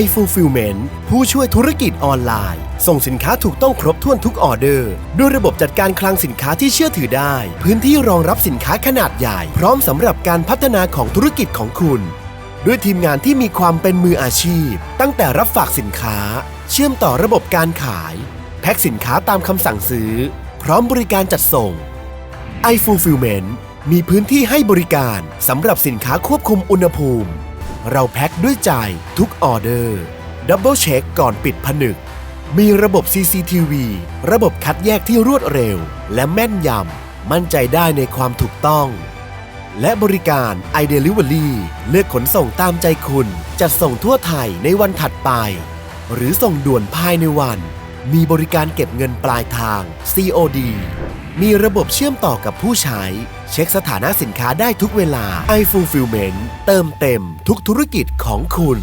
iFulfillment ผู้ช่วยธุรกิจออนไลน์ ส่งสินค้าถูกต้องครบถ้วนทุกออเดอร์ ด้วยระบบจัดการคลังสินค้าที่เชื่อถือได้ พื้นที่รองรับสินค้าขนาดใหญ่ พร้อมสำหรับการพัฒนาของธุรกิจของคุณ ด้วยทีมงานที่มีความเป็นมืออาชีพ ตั้งแต่รับฝากสินค้า เชื่อมต่อระบบการขาย แพ็คสินค้าตามคำสั่งซื้อ พร้อมบริการจัดส่ง iFulfillment มีพื้นที่ให้บริการสำหรับสินค้าควบคุมอุณหภูมิ เราแพ็คด้วยใจทุกออเดอร์ดับเบิลเช็คก่อนปิดผนึก มีระบบ CCTV ระบบคัดแยกที่รวดเร็ว และแม่นยำมั่นใจได้ในความถูกต้อง และบริการ iDelivery เลือกขนส่งตามใจคุณ จัดส่งทั่วไทยในวันถัดไป หรือส่งด่วนภายในวัน มีบริการเก็บเงินปลายทาง COD มีระบบเชื่อมต่อกับผู้ใช้ เช็คสถานะสินค้าได้ทุกเวลา iFulfillment เติมเต็มทุกธุรกิจของคุณ